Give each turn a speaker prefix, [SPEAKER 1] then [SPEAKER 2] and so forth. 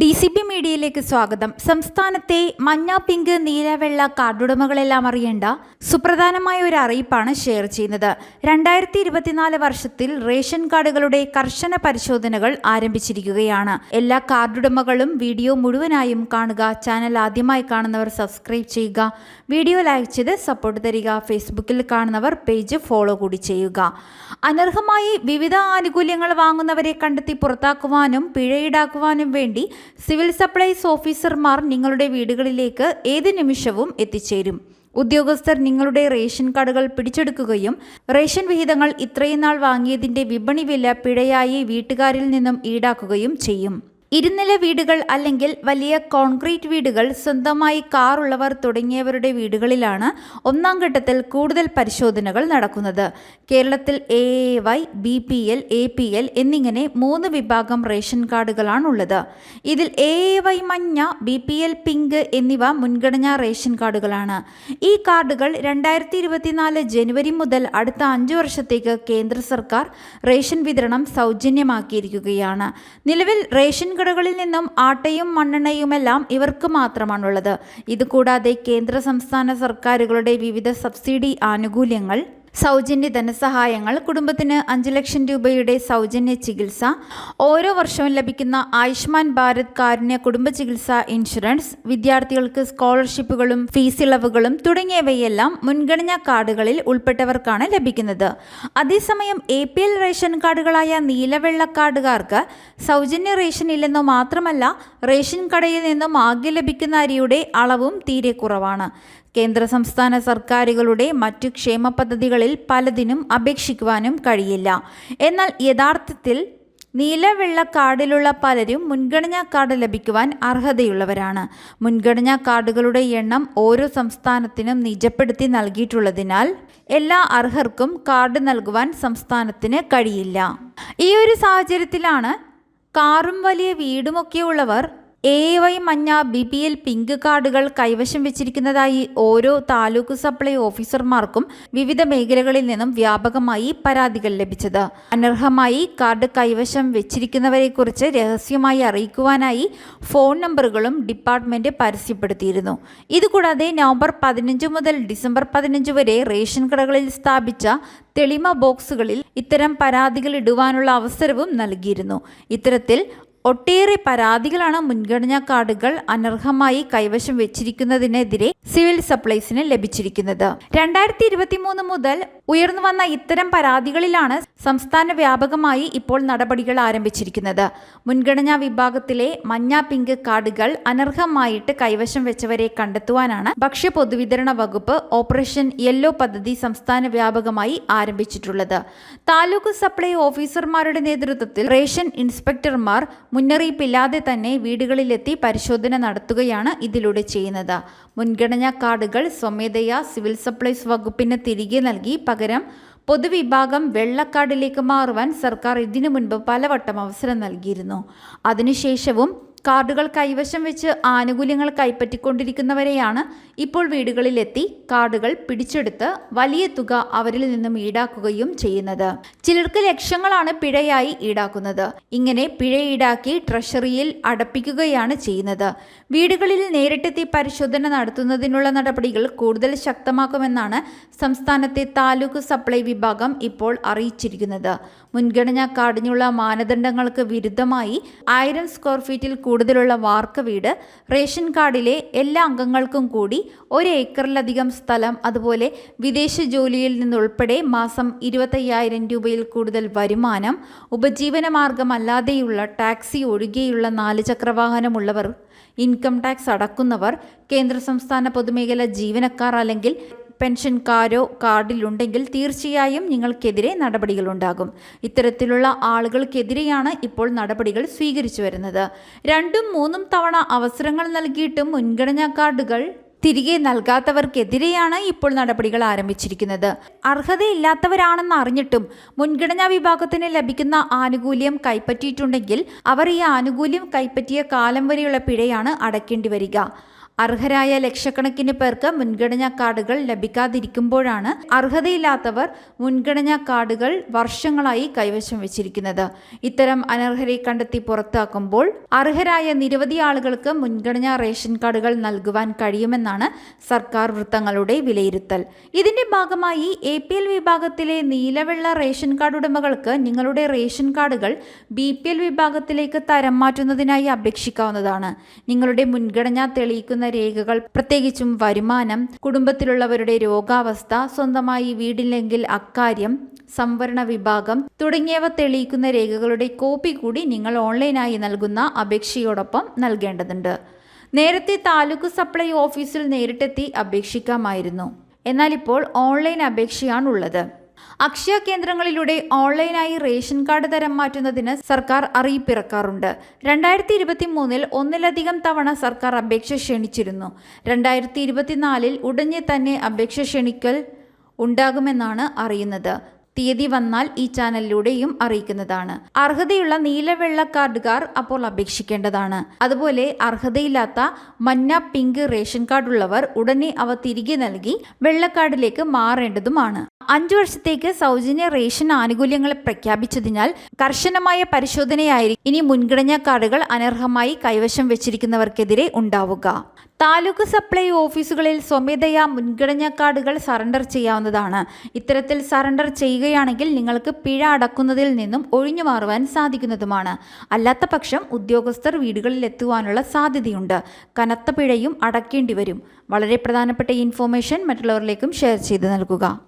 [SPEAKER 1] D C B മീഡിയയിലേക്ക് സ്വാഗതം. സംസ്ഥാനത്തെ മഞ്ഞ പിങ്ക് നീല വെള്ള കാർഡുടമകളെല്ലാം അറിയേണ്ട സുപ്രധാനമായ ഒരു അറിയിപ്പാണ് ഷെയർ ചെയ്യുന്നത്. രണ്ടായിരത്തി ഇരുപത്തിനാല് വർഷത്തിൽ റേഷൻ കാർഡുകളുടെ കർശന പരിശോധനകൾ ആരംഭിച്ചിരിക്കുകയാണ്. എല്ലാ കാർഡുടമകളും വീഡിയോ മുഴുവനായും കാണുക ചാനൽ ആദ്യമായി കാണുന്നവർ സബ്സ്ക്രൈബ് ചെയ്യുക വീഡിയോ ലൈക്ക് ചെയ്ത് സപ്പോർട്ട് തരിക ഫേസ്ബുക്കിൽ കാണുന്നവർ പേജ് ഫോളോ കൂടി ചെയ്യുക. അനർഹമായി വിവിധ ആനുകൂല്യങ്ങൾ വാങ്ങുന്നവരെ കണ്ടെത്തി പുറത്താക്കുവാനും പിഴ ഈടാക്കുവാനും വേണ്ടി സിവിൽ സപ്ലൈസ് ഓഫീസർമാർ നിങ്ങളുടെ വീടുകളിലേക്ക് ഏത് നിമിഷവും എത്തിച്ചേരും. ഉദ്യോഗസ്ഥർ നിങ്ങളുടെ റേഷൻ കാർഡുകൾ പിടിച്ചെടുക്കുകയും റേഷൻ വിഹിതങ്ങൾ ഇത്രയും നാൾ വാങ്ങിയതിന്റെ വിപണി വില പിഴയായി വീട്ടുകാരിൽ നിന്നും ഈടാക്കുകയും ചെയ്യും. ഇരുനില വീടുകൾ അല്ലെങ്കിൽ വലിയ കോൺക്രീറ്റ് വീടുകൾ സ്വന്തമായി ഉള്ളവർ തുടങ്ങിയവരുടെ വീടുകളിലാണ് ഒന്നാം ഘട്ടത്തിൽ കൂടുതൽ പരിശോധനകൾ നടക്കുന്നത്. കേരളത്തിൽ A A Y B P L A P L എന്നിങ്ങനെ മൂന്ന് വിഭാഗം റേഷൻ കാർഡുകളാണുള്ളത്. ഇതിൽ എ എ വൈ മഞ്ഞ ബി പി എൽ പിങ്ക് എന്നിവ മുൻഗണനാ റേഷൻ കാർഡുകളാണ്. ഈ കാർഡുകൾ രണ്ടായിരത്തി ഇരുപത്തിനാല് ജനുവരി മുതൽ അടുത്ത അഞ്ച് വർഷത്തേക്ക് കേന്ദ്ര സർക്കാർ റേഷൻ വിതരണം സൗജന്യമാക്കിയിരിക്കുകയാണ്. നിലവിൽ റേഷൻ കടകളിൽ നിന്നും ആട്ടയും മണ്ണെണ്ണയുമെല്ലാം ഇവർക്ക് മാത്രമാണുള്ളത്. ഇതുകൂടാതെ കേന്ദ്ര സംസ്ഥാന സർക്കാരുകളുടെ വിവിധ സബ്സിഡി ആനുകൂല്യങ്ങൾ സൗജന്യ ധനസഹായങ്ങൾ കുടുംബത്തിന് അഞ്ച് ലക്ഷം രൂപയുടെ സൗജന്യ ചികിത്സ ഓരോ വർഷവും ലഭിക്കുന്ന ആയുഷ്മാൻ ഭാരത് കാരുണ്യ കുടുംബ ചികിത്സ ഇൻഷുറൻസ് വിദ്യാർത്ഥികൾക്ക് സ്കോളർഷിപ്പുകളും ഫീസ് ഇളവുകളും തുടങ്ങിയവയെല്ലാം മുൻഗണനാ കാർഡുകളിൽ ഉൾപ്പെട്ടവർക്കാണ് ലഭിക്കുന്നത്. അതേസമയം എ പി എൽ റേഷൻ കാർഡുകളായ നീലവെള്ള കാർഡുകാർക്ക് സൗജന്യ റേഷൻ ഇല്ലെന്നു മാത്രമല്ല റേഷൻ കടയിൽ നിന്നും ആകെ ലഭിക്കുന്ന അരിയുടെ അളവും തീരെ കുറവാണ്. കേന്ദ്ര സംസ്ഥാന സർക്കാരുകളുടെ മറ്റു ക്ഷേമ പദ്ധതികളിൽ പലതിനും അപേക്ഷിക്കുവാനും കഴിയില്ല. എന്നാൽ യഥാർത്ഥത്തിൽ നീലവെള്ള കാർഡിലുള്ള പലരും മുൻഗണനാ കാർഡ് ലഭിക്കുവാൻ അർഹതയുള്ളവരാണ്. മുൻഗണനാ കാർഡുകളുടെ എണ്ണം ഓരോ സംസ്ഥാനത്തിനും നിജപ്പെടുത്തി നൽകിയിട്ടുള്ളതിനാൽ എല്ലാ അർഹർക്കും കാർഡ് നൽകുവാൻ സംസ്ഥാനത്തിന് കഴിയില്ല. ഈ ഒരു സാഹചര്യത്തിലാണ് കാറും വലിയ വീടുമൊക്കെ ഉള്ളവർ എ വൈ മഞ്ഞ ബി പി എൽ പിങ്ക് കാർഡുകൾ കൈവശം വെച്ചിരിക്കുന്നതായി ഓരോ താലൂക്ക് സപ്ലൈ ഓഫീസർമാർക്കും വിവിധ മേഖലകളിൽ നിന്നും വ്യാപകമായി പരാതികൾ ലഭിച്ചത്. അനർഹമായി കാർഡ് കൈവശം വെച്ചിരിക്കുന്നവരെക്കുറിച്ച് രഹസ്യമായി അറിയിക്കുവാനായി ഫോൺ നമ്പറുകളും ഡിപ്പാർട്ട്മെന്റ് പരസ്യപ്പെടുത്തിയിരുന്നു. ഇതുകൂടാതെ നവംബർ പതിനഞ്ച് മുതൽ ഡിസംബർ പതിനഞ്ച് വരെ റേഷൻ കടകളിൽ സ്ഥാപിച്ച തെളിമ ബോക്സുകളിൽ ഇത്തരം പരാതികൾ ഇടുവാനുള്ള അവസരവും നൽകിയിരുന്നു. ഇത്തരത്തിൽ ഒട്ടേറെ പരാതികളാണ് മുൻഗണനാ കാർഡുകൾ അനർഹമായി കൈവശം വെച്ചിരിക്കുന്നതിനെതിരെ സിവിൽ സപ്ലൈസിന് ലഭിച്ചിരിക്കുന്നത്. രണ്ടായിരത്തി ഇരുപത്തി മൂന്ന് മുതൽ ഉയർന്നുവന്ന ഇത്തരം പരാതികളിലാണ് സംസ്ഥാന വ്യാപകമായി ഇപ്പോൾ നടപടികൾ ആരംഭിച്ചിരിക്കുന്നത്. മുൻഗണനാ വിഭാഗത്തിലെ മഞ്ഞ പിങ്ക് കാർഡുകൾ അനർഹമായിട്ട് കൈവശം വെച്ചവരെ കണ്ടെത്തുവാനാണ് ഭക്ഷ്യ പൊതുവിതരണ വകുപ്പ് ഓപ്പറേഷൻ യെല്ലോ പദ്ധതി സംസ്ഥാന വ്യാപകമായി ആരംഭിച്ചിട്ടുള്ളത്. താലൂക്ക് സപ്ലൈ ഓഫീസർമാരുടെ നേതൃത്വത്തിൽ റേഷൻ ഇൻസ്പെക്ടർമാർ മുന്നറിയിപ്പില്ലാതെ തന്നെ വീടുകളിലെത്തി പരിശോധന നടത്തുകയാണ് ഇതിലൂടെ ചെയ്യുന്നത്. മുൻഗണനാ കാർഡുകൾ സ്വമേധയാ സിവിൽ സപ്ലൈസ് വകുപ്പിന് തിരികെ നൽകി പകരം പൊതുവിഭാഗം വെള്ളക്കാടിലേക്ക് മാറുവാൻ സർക്കാർ ഇതിനു മുൻപ് പലവട്ടം അവസരം നൽകിയിരുന്നു. അതിനുശേഷവും കാർഡുകൾ കൈവശം വെച്ച് ആനുകൂല്യങ്ങൾ കൈപ്പറ്റിക്കൊണ്ടിരിക്കുന്നവരെയാണ് ഇപ്പോൾ വീടുകളിലെത്തി കാർഡുകൾ പിടിച്ചെടുത്ത് വലിയ തുക അവരിൽ നിന്നും ഈടാക്കുകയും ചെയ്യുന്നത്. ചിലർക്ക് ലക്ഷങ്ങളാണ് പിഴയായി ഈടാക്കുന്നത്. ഇങ്ങനെ പിഴ ഈടാക്കി ട്രഷറിയിൽ അടപ്പിക്കുകയാണ് ചെയ്യുന്നത്. വീടുകളിൽ നേരിട്ടെത്തി പരിശോധന നടത്തുന്നതിനുള്ള നടപടികൾ കൂടുതൽ ശക്തമാക്കുമെന്നാണ് സംസ്ഥാനത്തെ താലൂക്ക് സപ്ലൈ വിഭാഗം ഇപ്പോൾ അറിയിച്ചിരിക്കുന്നത്. മുൻഗണനാ കാർഡിനുള്ള മാനദണ്ഡങ്ങൾക്ക് വിരുദ്ധമായി ആയിരം സ്ക്വയർ ഫീറ്റിൽ കൂടുതലുള്ള വാർക്ക വീട് റേഷൻ കാർഡിലെ എല്ലാ അംഗങ്ങൾക്കും കൂടി ഒരു ഏക്കറിലധികം സ്ഥലം അതുപോലെ വിദേശ ജോലിയിൽ നിന്നുൾപ്പെടെ മാസം ഇരുപത്തയ്യായിരം രൂപയിൽ കൂടുതൽ വരുമാനം ഉപജീവന മാർഗമല്ലാതെയുള്ള ടാക്സി ഒഴികെയുള്ള നാല് ചക്രവാഹനമുള്ളവർ ഇൻകം ടാക്സ് അടക്കുന്നവർ കേന്ദ്ര സംസ്ഥാന പൊതുമേഖല ജീവനക്കാർ അല്ലെങ്കിൽ പെൻഷൻകാരോ കാർഡിലുണ്ടെങ്കിൽ തീർച്ചയായും നിങ്ങൾക്കെതിരെ നടപടികളുണ്ടാകും. ഇത്തരത്തിലുള്ള ആളുകൾക്കെതിരെയാണ് ഇപ്പോൾ നടപടികൾ സ്വീകരിച്ചു വരുന്നത്. രണ്ടും മൂന്നും തവണ അവസരങ്ങൾ നൽകിയിട്ടും മുൻഗണനാ കാർഡുകൾ തിരികെ നൽകാത്തവർക്കെതിരെയാണ് ഇപ്പോൾ നടപടികൾ ആരംഭിച്ചിരിക്കുന്നത്. അർഹതയില്ലാത്തവരാണെന്ന് അറിഞ്ഞിട്ടും മുൻഗണനാ വിഭാഗത്തിന് ലഭിക്കുന്ന ആനുകൂല്യം കൈപ്പറ്റിയിട്ടുണ്ടെങ്കിൽ അവർ ഈ ആനുകൂല്യം കൈപ്പറ്റിയ കാലം വരെയുള്ള പിഴയാണ് അടയ്ക്കേണ്ടി വരിക. അർഹരായ ലക്ഷക്കണക്കിന് പേർക്ക് മുൻഗണനാ കാർഡുകൾ ലഭിക്കാതിരിക്കുമ്പോഴാണ് അർഹതയില്ലാത്തവർ മുൻഗണനാ കാർഡുകൾ വർഷങ്ങളായി കൈവശം വെച്ചിരിക്കുന്നത്. ഇത്തരം അനർഹരെ കണ്ടെത്തി പുറത്താക്കുമ്പോൾ അർഹരായ നിരവധി ആളുകൾക്ക് മുൻഗണനാ റേഷൻ കാർഡുകൾ നൽകുവാൻ കഴിയുമെന്നാണ് സർക്കാർ വൃത്തങ്ങളുടെ വിലയിരുത്തൽ. ഇതിന്റെ ഭാഗമായി എ പി എൽ വിഭാഗത്തിലെ നീലവെള്ള റേഷൻ കാർഡ് ഉടമകൾക്ക് നിങ്ങളുടെ റേഷൻ കാർഡുകൾ ബി പി എൽ വിഭാഗത്തിലേക്ക് തരം മാറ്റുന്നതിനായി അപേക്ഷിക്കാവുന്നതാണ്. നിങ്ങളുടെ മുൻഗണന തെളിയിക്കുന്ന രേഖകൾ പ്രത്യേകിച്ചും വരുമാനം കുടുംബത്തിലുള്ളവരുടെ രോഗാവസ്ഥ സ്വന്തമായി വീടില്ലെങ്കിൽ അക്കാര്യം സംവരണ വിഭാഗം തുടങ്ങിയവ തെളിയിക്കുന്ന രേഖകളുടെ കോപ്പി കൂടി നിങ്ങൾ ഓൺലൈനായി നൽകുന്ന അപേക്ഷയോടൊപ്പം നൽകേണ്ടതുണ്ട്. നേരത്തെ താലൂക്ക് സപ്ലൈ ഓഫീസിൽ നേരിട്ടെത്തി അപേക്ഷിക്കാമായിരുന്നു. എന്നാൽ ഇപ്പോൾ ഓൺലൈൻ അപേക്ഷയാണുള്ളത്. അക്ഷയ കേന്ദ്രങ്ങളിലൂടെ ഓൺലൈനായി റേഷൻ കാർഡ് തരം മാറ്റുന്നതിന് സർക്കാർ അറിയിപ്പിറക്കാറുണ്ട്. രണ്ടായിരത്തി ഇരുപത്തി മൂന്നിൽ ഒന്നിലധികം തവണ സർക്കാർ അപേക്ഷ ക്ഷണിച്ചിരുന്നു. രണ്ടായിരത്തി ഇരുപത്തിനാലിൽ ഉടനെ തന്നെ അപേക്ഷ ക്ഷണിക്കൽ ഉണ്ടാകുമെന്നാണ് അറിയുന്നത്. തീയതി വന്നാൽ ഈ ചാനലിലൂടെയും അറിയിക്കുന്നതാണ്. അർഹതയുള്ള നീലവെള്ള കാർഡുകാർ അപ്പോൾ അപേക്ഷിക്കേണ്ടതാണ്. അതുപോലെ അർഹതയില്ലാത്ത മഞ്ഞ പിങ്ക് റേഷൻ കാർഡ് ഉള്ളവർ ഉടനെ അവ തിരികെ നൽകി വെള്ളക്കാർഡിലേക്ക് മാറേണ്ടതുമാണ്. അഞ്ചു വർഷത്തേക്ക് സൗജന്യ റേഷൻ ആനുകൂല്യങ്ങൾ പ്രഖ്യാപിച്ചതിനാൽ കർശനമായ പരിശോധനയായിരിക്കും ഇനി മുൻഗണനാ കാർഡുകൾ അനർഹമായി കൈവശം വെച്ചിരിക്കുന്നവർക്കെതിരെ ഉണ്ടാവുക. താലൂക്ക് സപ്ലൈ ഓഫീസുകളിൽ സ്വമേധയാ മുൻഗണനാ കാർഡുകൾ സറണ്ടർ ചെയ്യാവുന്നതാണ്. ഇത്തരത്തിൽ സറണ്ടർ ചെയ്യുകയാണെങ്കിൽ നിങ്ങൾക്ക് പിഴ അടക്കുന്നതിൽ നിന്നും ഒഴിഞ്ഞു മാറുവാൻ സാധിക്കുന്നതുമാണ്. അല്ലാത്ത പക്ഷം ഉദ്യോഗസ്ഥർ വീടുകളിൽ എത്തുവാനുള്ള സാധ്യതയുണ്ട്. കനത്ത പിഴയും അടക്കേണ്ടി വരും. വളരെ പ്രധാനപ്പെട്ട ഈ ഇൻഫോർമേഷൻ മറ്റുള്ളവരിലേക്കും ഷെയർ ചെയ്ത് നൽകുക.